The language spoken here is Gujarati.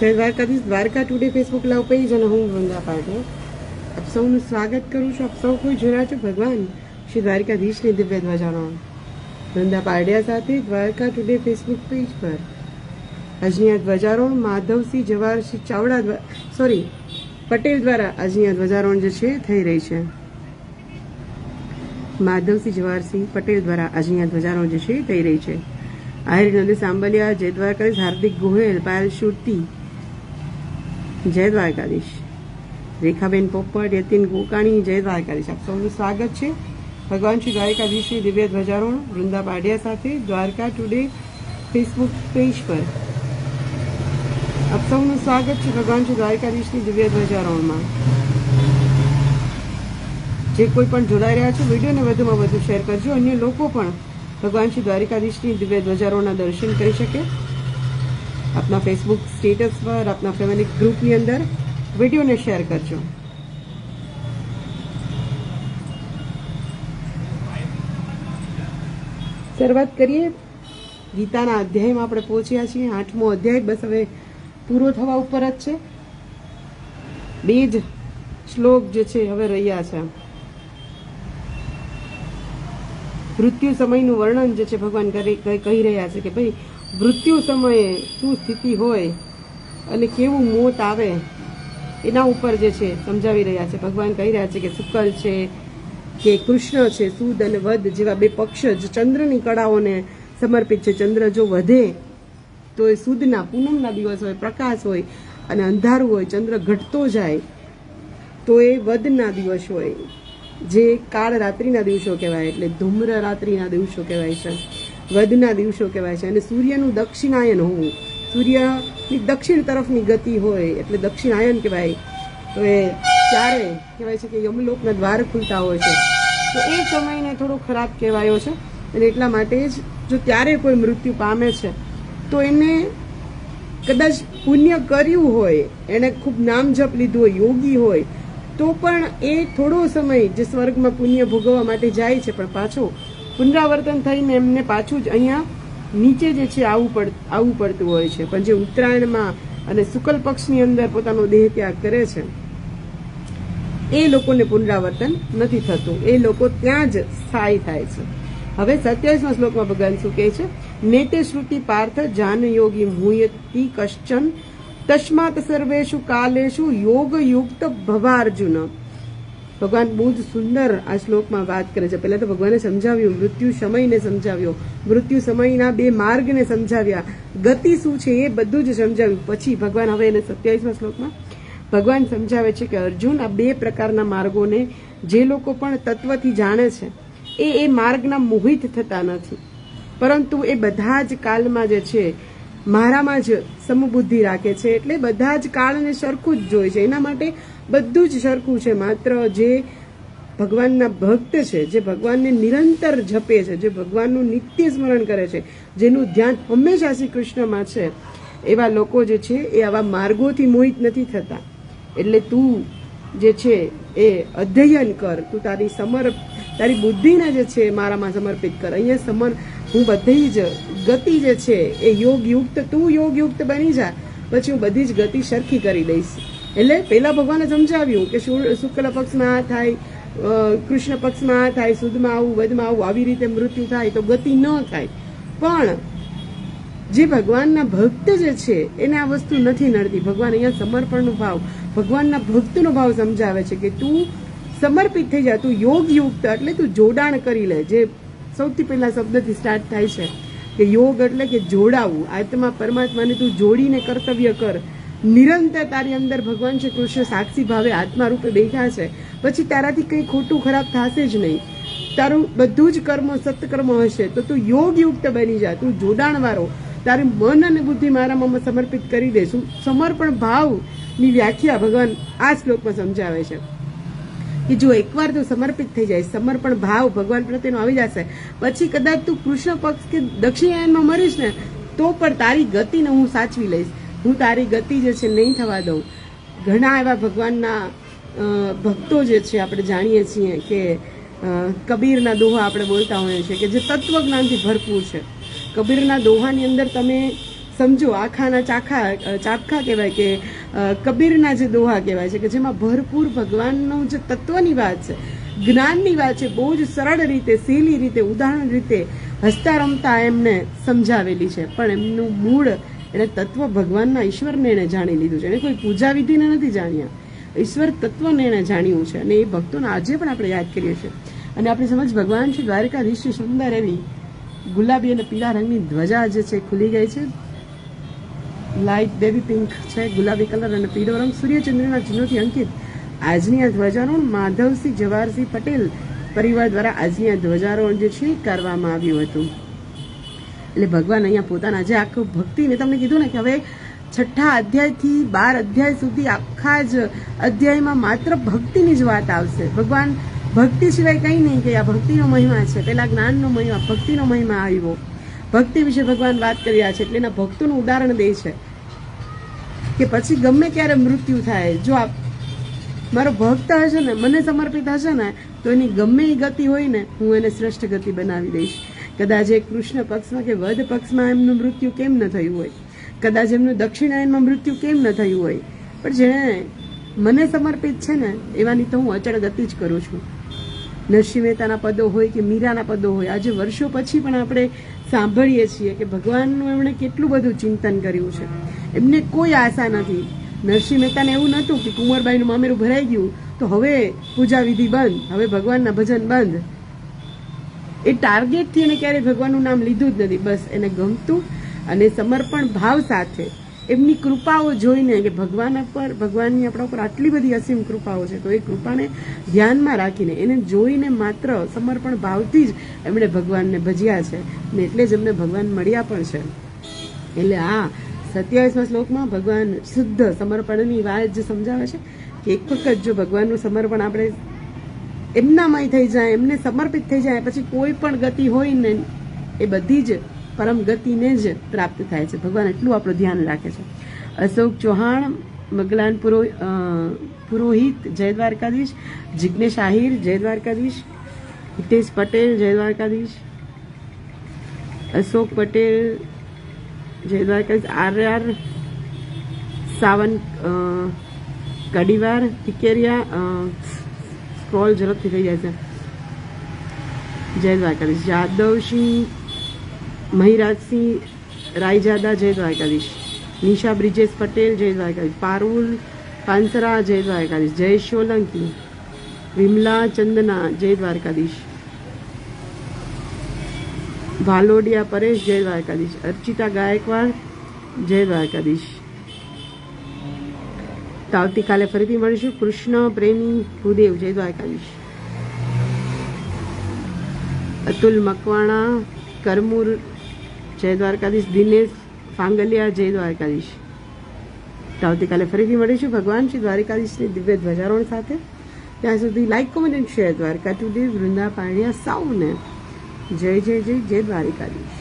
જય Dwarkadhish Dwarka today Facebook live page અને હું વૃંદા પાટે આપ સૌનું સ્વાગત કરું છું. આપ સૌ કોઈ જોયા છો? ભગવાન, શ્રી દ્વારકાધીશની દિવ્ય ધ્વજાનો વૃંદા પાડ્યા સાથે દ્વારકા ટુડે ફેસબુક પેજ પર. આજની આ ધ્વજારોહણ માધવસિંહ જવાહરસિંહ ચાવડા સોરી પટેલ દ્વારા આજની ધ્વજારોહણ જે છે થઈ રહી છે. માધવસિંહ જવાહરસિંહ પટેલ દ્વારા આજની આ ધ્વજારોહણ જે છે થઈ રહી છે. આહિર નદી સાંબલિયા જય દ્વારકાધીશ હાર્દિક ગોહેલ, પાયલ શુરતી જય દ્વારકાધીશ. રેખાબેન પોપટ, યતિન ગોકાણી, જય દ્વારકાધીશ. આપ સૌનું સ્વાગત છે. ભગવાન શ્રી દ્વારકાધીશની દિવ્ય ધ્વજારોહણ વૃંદા પાડિયા સાથે દ્વારકા ટુડે ફેસબુક પેજ પર. આપ સૌનું સ્વાગત છે ભગવાન શ્રી દ્વારકાધીશની દિવ્ય ધ્વજારોહણમાં. જે કોઈ પણ જોડાઈ રહ્યા છે વિડીયોને વધુમાં વધુ શેર કરજો. અન્ય લોકો પણ ભગવાન શ્રી દ્વારકાધીશની દિવ્ય ધ્વજારોહણના દર્શન કરી શકે. આપના ફેસબુક સ્ટેટસ પર, આપના ફેમિલી ગ્રુપની અંદર વિડીયોને શેર કરજો. શરૂઆત કરીએ. ગીતાના અધ્યાયમાં આપણે પહોંચ્યા છીએ. આઠમો અધ્યાય, બસ હવે પૂરો થવા ઉપર જ છે. બે જ શ્લોક જે છે, હવે રહ્યા છે. મૃત્યુ સમયનું વર્ણન જે છે, ભગવાન કહી રહ્યા છે કે ભાઈ મૃત્યુ સમયે શું સ્થિતિ હોય અને કેવું મોત આવે, એના ઉપર જે છે સમજાવી રહ્યા છે. ભગવાન કહી રહ્યા છે કે શુકલ છે, કે કૃષ્ણ છે, સુદ અને વધ જેવા બે પક્ષ જ ચંદ્રની કળાઓને સમર્પિત છે. ચંદ્ર જો વધે તો એ સુદના પૂનમના દિવસ હોય, પ્રકાશ હોય અને અંધારું હોય, ચંદ્ર ઘટતો જાય, તો એ વધના દિવસ હોય. જે કાળ રાત્રિના દિવસો કહેવાય, એટલે ધૂમ્ર રાત્રિના દિવસો કહેવાય છે. વધના દિવસો કહેવાય છે. અને સૂર્યનું દક્ષિણાયન હોવું સૂર્યની દક્ષિણ તરફની ગતિ હોય, એટલે દક્ષિણાયન કહેવાય. તો એ ત્યારે કહેવાય છે કે યમલોકના દ્વાર ખુલતા હોય છે. તો એ સમયને થોડો ખરાબ કહેવાયો છે. અને એટલા માટે જ જો ત્યારે કોઈ મૃત્યુ પામે છે, તો એને કદાચ પુણ્ય કર્યું હોય એણે ખૂબ નામ જપ લીધું હોય, યોગી હોય, તો પણ એ થોડો સમય જે સ્વર્ગમાં પુણ્ય ભોગવવા માટે જાય છે, પણ પાછો પુનરાવર્તન થઈને એમને પાછું જ અહીંયા નીચે જે છે આવવું પડ આવવું પડતું હોય છે. પણ જે ઉત્તરાયણમાં અને શુકલ પક્ષની અંદર પોતાનો દેહ ત્યાગ કરે છે, એ લોકોને પુનરાવર્તન નથી થતું. એ લોકો ત્યાં જ સ્થાયી થાય છે. હવે સત્યાવીસમાં શ્લોકમાં ભગવાન શું કહે છે? નેતે શ્રુતિ પાર્થ જાન યોગી મુયતી કશ્ચન. તસ્માત સર્વેશુ કાલેશુ યોગ યુક્ત ભવાર્જુન. ભગવાન જ સુંદર આ શ્લોકમાં વાત કરે છે. પહેલા તો ભગવાને સમજાવ્યું, મૃત્યુ સમયને સમજાવ્યો. મૃત્યુ સમયના બે માર્ગને સમજાવ્યા. ગતિ શું છે એ બધું જ સમજાવ્યું. પછી ભગવાન હવે એને સત્યાવીસમાં શ્લોકમાં ભગવાન સમજાવે છે કે અર્જુન આ બે પ્રકારના માર્ગોને જે લોકો પણ તત્વથી જાણે છે, એ એ માર્ગના મોહિત થતા નથી. પરંતુ એ બધા જ કાલમાં જે છે મારામાં જ સમબુદ્ધિ રાખે છે એટલે બધા જ કાળને સરખું જ જોઈ છે. એના માટે બધું જ સરખું છે. માત્ર જે ભગવાનના ભક્ત છે, જે ભગવાનને નિરંતર જપે છે, જે ભગવાનનું નિત્ય સ્મરણ કરે છે, જેનું ધ્યાન હંમેશા શ્રી કૃષ્ણમાં છે. એવા લોકો જે છે, એ આવા માર્ગોથી મોહિત નથી થતા. એટલે તું જે છે, એ અધ્યયન કર. તું તારી સમર્પ, તારી બુદ્ધિને જે છે મારામાં સમર્પિત કર. અહીંયા સમર હું બધી જ ગતિ જે છે એ યોગ યુક્ત તું યોગ યુક્ત બની જા. પછી હું બધી જ ગતિ સરખી કરી દઈશ. એટલે પેલા ભગવાને સમજાવ્યું કે શુક્લ પક્ષમાં આ થાય કૃષ્ણ પક્ષમાં આ થાય સુદમાં આવું વધમાં આવું, આવી રીતે મૃત્યુ થાય તો ગતિ ન થાય. પણ જે ભગવાનના ભક્ત જે છે, એને આ વસ્તુ નથી નડતી. ભગવાન અહીંયા સમર્પણનો ભાવ, ભગવાનના ભક્તનો ભાવ સમજાવે છે કે તું સમર્પિત થઈ જા, તું યોગ યુક્ત એટલે તું જોડાણ કરી લે. જે સૌથી પહેલા શબ્દથી સ્ટાર્ટ થાય છે કે યોગ એટલે કે જોડાવું. આત્મા પરમાત્માને તું જોડીને કર્તવ્ય કર. નિરંતર તારી અંદર ભગવાન શ્રી કૃષ્ણ સાક્ષી ભાવે આત્મા રૂપે બેઠા છે. પછી તારાથી કંઈ ખોટું ખરાબ થશે જ નહીં. તારું બધું જ કર્મ સત્કર્મ હશે. તો તું યોગ યુક્ત બની જા. તું જોડાણવાળો. તારે મન અને બુદ્ધિ મારામાં સમર્પિત કરી દેશું સમર્પણ ભાવની વ્યાખ્યા ભગવાન આ શ્લોકમાં સમજાવે છે. કે જો એકવાર તું સમર્પિત થઈ જાય, સમર્પણ ભાવ ભગવાન પ્રત્યેનો આવી જશે. પછી કદાચ તું કૃષ્ણ પક્ષ કે દક્ષિણાયનમાં મરીશ ને, તો પણ તારી ગતિને હું સાચવી લઈશ. હું તારી ગતિ જે છે નહીં થવા દઉં. ઘણા એવા ભગવાનના ભક્તો જે છે આપણે જાણીએ છીએ કે કબીરના દોહા આપણે બોલતા હોઈએ છીએ કે જે તત્વજ્ઞાનથી ભરપૂર છે. કબીરના દોહાની અંદર તમે સમજો, આખાના ચાખા ચાખા કહેવાય કે કબીરના જે દોહા કહેવાય છે, કે જેમાં ભરપૂર ભગવાનનું જે તત્વની વાત છે, જ્ઞાનની વાત છે, બહુ જ સરળ રીતે સહેલી રીતે, ઉદાહરણ રીતે હસતા રમતા એમને સમજાવેલી છે. પણ એમનું મૂળ, એણે તત્વ ભગવાનના ઈશ્વરને એણે જાણી લીધું છે. એને કોઈ પૂજા વિધિને નથી જાણ્યા. ઈશ્વર તત્વને એણે જાણ્યું છે. અને એ ભક્તોને આજે પણ આપણે યાદ કરીએ છીએ. અને આપણી સમજ ભગવાન શ્રી દ્વારકાધીશની સુંદર એવી ગુલાબી અને પીળા રંગની ધ્વજા જે છે ખુલી ગઈ છે. લાઇટ બેબી પિંક છે, ગુલાબી કલર અને પીળો રંગ સૂર્યચંદ્રના ચિહ્નોથી અંકિત. આજની આ ધ્વજારોહણ માધવસિંહ જવાહરસિંહ પટેલ પરિવાર દ્વારા આજની આ ધ્વજારોહણ જે છે કરવામાં આવ્યું હતું. એટલે ભગવાન અહીંયા પોતાના જે આખું ભક્તિ મેં તમને કીધું ને કે હવે છઠ્ઠા અધ્યાયથી બાર અધ્યાય સુધી આખા જ અધ્યાયમાં માત્ર ભક્તિની જ વાત આવશે. ભગવાન ભક્તિ સિવાય કંઈ નહીં કે આ ભક્તિનો મહિમા છે. પહેલાં જ્ઞાનનો મહિમા, ભક્તિનો મહિમા આવ્યો. ભક્તિ વિશે ભગવાન વાત કરી રહ્યા છે એટલે એના ભક્તોનું ઉદાહરણ દે છે કે પછી ગમે ત્યારે મૃત્યુ થાય, જો આપ મારો ભક્ત હશે ને, મને સમર્પિત હશે ને, તો એની ગમે એ ગતિ હોય ને, હું એને શ્રેષ્ઠ ગતિ બનાવી દઈશ. કદાચ એ કૃષ્ણ પક્ષમાં કે વધ પક્ષમાં એમનું મૃત્યુ કેમ ન થયું હોય? કદાચ એમનું દક્ષિણાયનમાં મૃત્યુ કેમ ન થયું હોય? પણ જેણે મને સમર્પિત છે ને, એવાની તો હું અચળ ગતિ જ કરું છું. નરસિંહ મહેતાના પદો હોય કે મીરાના પદો હોય, આજે વર્ષો પછી પણ આપણે સાંભળીએ છીએ કે ભગવાનનું એમણે કેટલું બધું ચિંતન કર્યું છે. એમને કોઈ આશા નથી. નરસિંહ મહેતાને એવું નહોતું કે કુંવરબાઈનું મામેરું ભરાઈ ગયું, તો હવે પૂજા વિધિ બંધ, હવે ભગવાનના ભજન બંધ. એ ટાર્ગેટથી એને ક્યારેય ભગવાનનું નામ લીધું જ નથી. બસ એને ગમતું અને સમર્પણ ભાવ સાથે એમની કૃપાઓ જોઈને કે ભગવાન પર, ભગવાનની આપણા ઉપર આટલી બધી અસીમ કૃપાઓ છે, તો એ કૃપાને ધ્યાનમાં રાખીને એને જોઈને માત્ર સમર્પણ ભાવથી જ એમણે ભગવાનને ભજ્યા છે. ને એટલે જ એમને ભગવાન મળ્યા પણ છે. એટલે આ સત્યાવીસમાં શ્લોકમાં ભગવાન શુદ્ધ સમર્પણની વાત જે સમજાવે છે કે એક વખત જો ભગવાનનું સમર્પણ આપણે એમનામય થઈ જાય, એમને સમર્પિત થઈ જાય, પછી કોઈ પણ ગતિ હોય ને એ બધી જ પરમ ગતિને જ પ્રાપ્ત થાય છે. ભગવાન એટલું આપણું ધ્યાન રાખે છે. અશોક ચૌહાણ, મગલાન પુરો પુરોહિત, જય દ્વારકાધીશ જિજ્ઞેશ આહિર, જય દ્વારકાધીશ, હિતેશ પટેલ, જય દ્વારકાધીશ, અશોક પટેલ, જય Dwarkadhish R R Savan Kadivar, Tikeria scroll ઝડપથી થઈ જાય છે. જય દ્વારકાધીશ. જાદવસિંહ મહિરાજસિંહ રાયજાદા જય દ્વારકાધીશ, નિશા બ્રિજેશ પટેલ જય દ્વારકાધીશ, પારુલ પાનસરા જય દ્વારકાધીશ, જય સોલંકી, વિમલા ચંદના જય દ્વારકાધીશ ભાલોડિયા પરેશ જય દ્વારકાધીશ, અર્ચિતા ગાયકવાડ જય દ્વારકાધીશ. તો આવતીકાલે ફરીથી મળીશું. કૃષ્ણ, પ્રેમી, ભૂદેવ જય દ્વારકાધીશ. અતુલ મકવાણા, કરમૂર જય દ્વારકાધીશ દિનેશ ફાંગલિયા જય દ્વારકાધીશ તો આવતીકાલે ફરીથી મળીશું ભગવાન શ્રી દ્વારકાધીશની દિવ્ય ધ્વજારોહણ સાથે. ત્યાં સુધી like comment and share Dwarka to Dev Vrunda Paniya સૌને જય જય જય જય દ્વારકાધીશ.